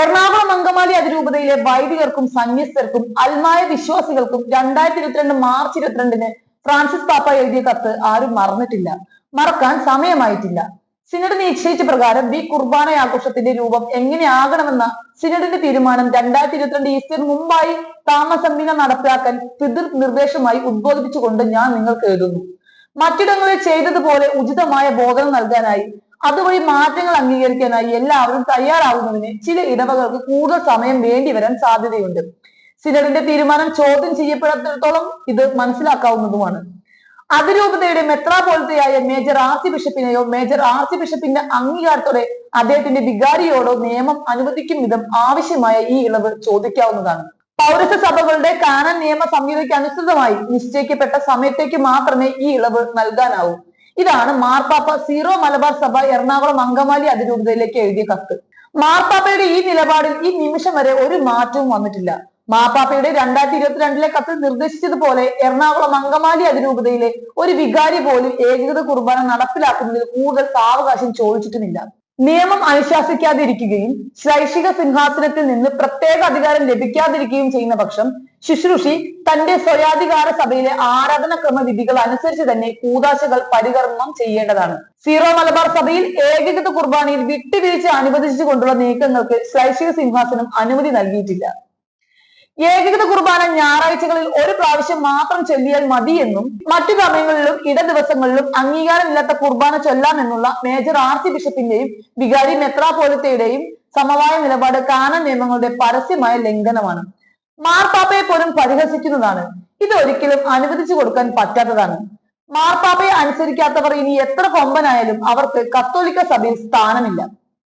എറണാകുളം അങ്കമാലി അതിരൂപതയിലെ വൈദികർക്കും സന്യസ്തർക്കും അൽമായ വിശ്വാസികൾക്കും രണ്ടായിരത്തി ഇരുപത്തിരണ്ട് മാർച്ച് ഇരുപത്തിരണ്ടിന് ഫ്രാൻസിസ് പാപ്പ എഴുതിയ കത്ത് ആരും മറന്നിട്ടില്ല. മറക്കാൻ സമയമായിട്ടില്ല. സിനഡ് നിശ്ചയിച്ച പ്രകാരം ബി കുർബാന ആഘോഷത്തിന്റെ രൂപം എങ്ങനെയാകണമെന്ന സിനഡിന്റെ തീരുമാനം രണ്ടായിരത്തി ഇരുപത്തിരണ്ട് ഈസ്റ്റർ മുമ്പായി താമസംബിന നടപ്പിലാക്കാൻ പിതൃ നിർദ്ദേശമായി ഉദ്ബോധിപ്പിച്ചുകൊണ്ട് ഞാൻ നിങ്ങൾക്ക് എഴുതുന്നു. മറ്റിടങ്ങളിൽ ചെയ്തതുപോലെ ഉചിതമായ ബോധനം നൽകാനായി അതുവഴി മാറ്റങ്ങൾ അംഗീകരിക്കാനായി എല്ലാവരും തയ്യാറാവുന്നതിന് ചില ഇടവകൾക്ക് കൂടുതൽ സമയം വേണ്ടി വരാൻ സാധ്യതയുണ്ട്. സിനഡിന്റെ തീരുമാനം ചോദ്യം ചെയ്യപ്പെടാത്തിടത്തോളം ഇത് മനസ്സിലാക്കാവുന്നതുമാണ്. അതിരൂപതയുടെ മെത്രാപോളിത്തയായ മേജർ ആർച്ച് ബിഷപ്പിനെയോ മേജർ ആർച്ച് ബിഷപ്പിന്റെ അംഗീകാരത്തോടെ അദ്ദേഹത്തിന്റെ വികാരിയോടോ നിയമം അനുവദിക്കും വിധം ആവശ്യമായ ഈ ഇളവ് ചോദിക്കാവുന്നതാണ്. പൗരസ്ത്യ സഭകളുടെ കാനൻ നിയമ സംഹിതയ്ക്ക് അനുസൃതമായി നിശ്ചയിക്കപ്പെട്ട സമയത്തേക്ക് മാത്രമേ ഈ ഇളവ് നൽകാനാവൂ. ഇതാണ് മാർപ്പാപ്പ സീറോ മലബാർ സഭ എറണാകുളം അങ്കമാലി അതിരൂപതയിലേക്ക് എഴുതിയ കത്ത്. മാർപ്പാപ്പയുടെ ഈ നിലപാടിൽ ഈ നിമിഷം വരെ ഒരു മാറ്റവും വന്നിട്ടില്ല. മാർപ്പാപ്പയുടെ രണ്ടായിരത്തി ഇരുപത്തിരണ്ടിലെ കത്ത് നിർദ്ദേശിച്ചതുപോലെ എറണാകുളം അങ്കമാലി അതിരൂപതയിലെ ഒരു വികാരി പോലും ഏകീകൃത കുർബാന നടപ്പിലാക്കുന്നതിൽ കൂടുതൽ സാവകാശം ചോദിച്ചിട്ടുമില്ല. നിയമം അനുശാസിക്കാതിരിക്കുകയും ശൈക്ഷിക സിംഹാസനത്തിൽ നിന്ന് പ്രത്യേക അധികാരം ലഭിക്കാതിരിക്കുകയും ചെയ്യുന്ന പക്ഷം ശുശ്രൂഷി തന്റെ സ്വയാധികാര സഭയിലെ ആരാധനക്രമ വിധികൾ അനുസരിച്ച് തന്നെ കൂതാശകൾ പരികർമ്മം ചെയ്യേണ്ടതാണ്. സീറോ മലബാർ സഭയിൽ ഏകീകൃത കുർബാനയിൽ വിട്ടുവീഴ്ച അനുവദിച്ചുകൊണ്ടുള്ള നീക്കങ്ങൾക്ക് ശൈക്ഷിക സിംഹാസനം അനുമതി നൽകിയിട്ടില്ല. ഏകീകൃത കുർബാന ഞായറാഴ്ചകളിൽ ഒരു പ്രാവശ്യം മാത്രം ചൊല്ലിയാൽ മതിയെന്നും മറ്റു സമയങ്ങളിലും ഇട ദിവസങ്ങളിലും അംഗീകാരമില്ലാത്ത കുർബാന ചൊല്ലാമെന്നുള്ള മേജർ ആർച്ച് ബിഷപ്പിന്റെയും വികാരി മെത്രാപോലിത്തയുടെയും സമവായ നിലപാട് കാനൻ നിയമങ്ങളുടെ പരസ്യമായ ലംഘനമാണ്. മാർപ്പാപ്പയെ പോലും പരിഹസിക്കുന്നതാണ്. ഇത് ഒരിക്കലും അനുവദിച്ചു കൊടുക്കാൻ പറ്റാത്തതാണ്. മാർപ്പാപ്പയെ അനുസരിക്കാത്തവർ ഇനി എത്ര കൊമ്പനായാലും അവർക്ക് കത്തോലിക്ക സഭയിൽ സ്ഥാനമില്ല.